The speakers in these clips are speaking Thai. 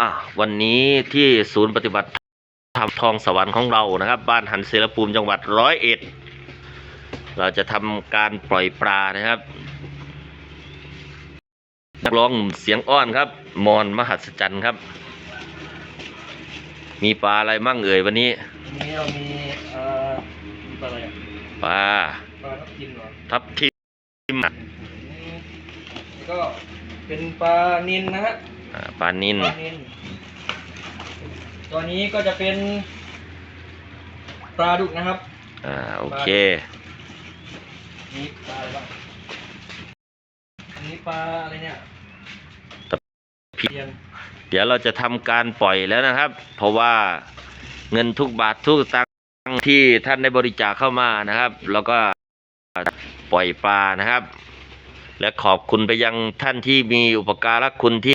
อะวันนี้ที่ศูนย์ปฏิบัติธรรมทองสวรรค์ของเรานะครับ บ้านหันเสรภูมิจังหวัดร้อยเอ็ดเราจะทำการปล่อยปลานะครับนักร้องหนุ่มเสียงอ้อนครับ มอนมหัศจรรย์ครับ มีปลาอะไรมั่งเอ่ยวันนี้วันนี้เรามีเอ่อมีปลาอะไรอะปลาปลาทับทิมเหรอทับทิมอืมแล้วก็เป็นปลานิลนะฮะ อ่าปลานินปลานิลตัวนี้ก็จะเป็นปลาดุกนะครับ อ่าโอเค นี่ปลาอะไรบ้างอันนี้ปลาอะไรเนี่ยตะเพียน เพียนเดี๋ยวเราจะทำการปล่อยแล้วนะครับ เพราะว่าเงินทุกบาททุกสตังค์ที่ท่านได้บริจาคเข้ามานะครับ แล้วก็ปล่อยปลานะครับ และขอบคุณไปยังท่านที่มีอุปการะคุณที่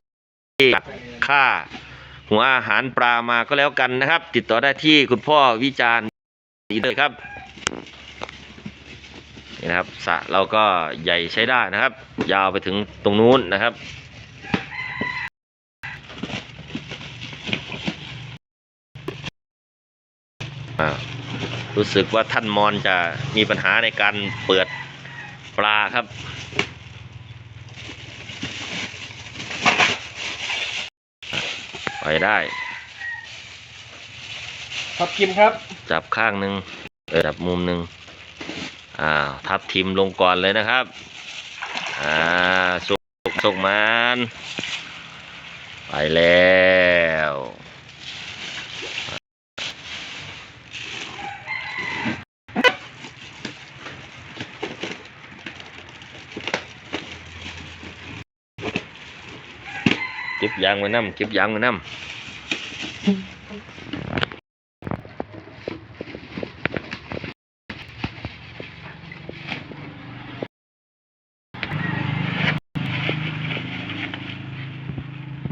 ค่า หัวอาหารปลามาก็แล้วกันนะครับ ติดต่อได้ที่คุณพ่อวิจารณ์เลยครับนี่นะครับสระเราก็ใหญ่ใช้ได้นะครับ ยาวไปถึงตรงนู้นนะครับรู้สึกว่าท่านมอนจะมีปัญหาในการเปิดปลาครับ ไปได้ ทับทิมครับ จับข้างหนึ่งเออจับมุมหนึ่งอ่าวทับทิมลงก่อนเลยนะครับอ่าสุกสุกมันไปแล้ว เก็บยางไว้น้ำเก็บยางไว้น้ำ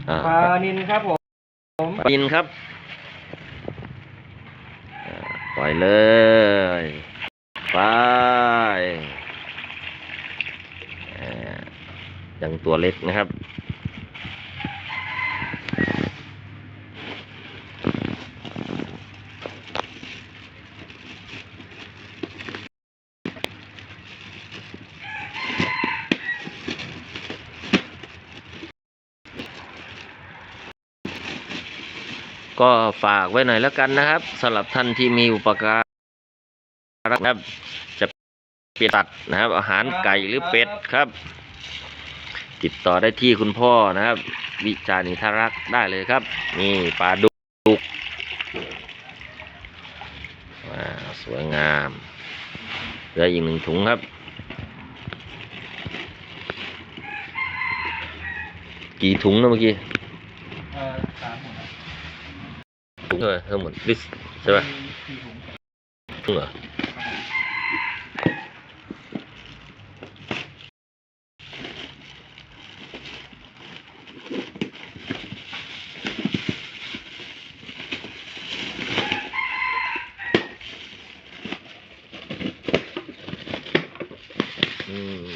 อ่าปลานิลครับผมปินครับอ่าปล่อยเลยไปอ่ายังตัวเล็กนะครับ ก็ฝากไว้หน่อยแล้วกันนะครับสำหรับท่านที่มีอุปการะนะครับจะเปลี่ยนตัดนะครับ อาหารไก่หรือเป็ดครับ ติดต่อได้ที่คุณพ่อนะครับ วิจารณิทารักษ์ได้เลยครับ นี่ปลาดุกว้าวสวยงามเหลืออีกหนึ่งถุงครับ กี่ถุงนะเมื่อกี้ เอ่อสามถุง รับถุงเท่ไหร่ทั้งหมดลิสใช่ไหมถุงถุงเหรออืม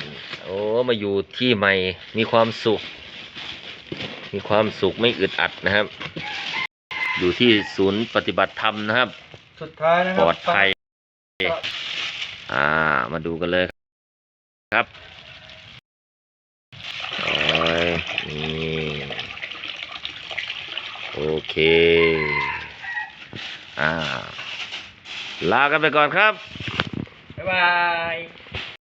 โอ้มาอยู่ที่ใหม่ มีความสุข มีความสุขไม่อึดอัดนะครับ อยู่ที่ศูนย์ปฏิบัติธรรมนะครับ สุดท้ายนะคปรับลอดภัยก็อ่า มาดูกันเลยครับโอ้ยนี่โอเค อ่า ลากันไปก่อนครับ บ๊ายบาย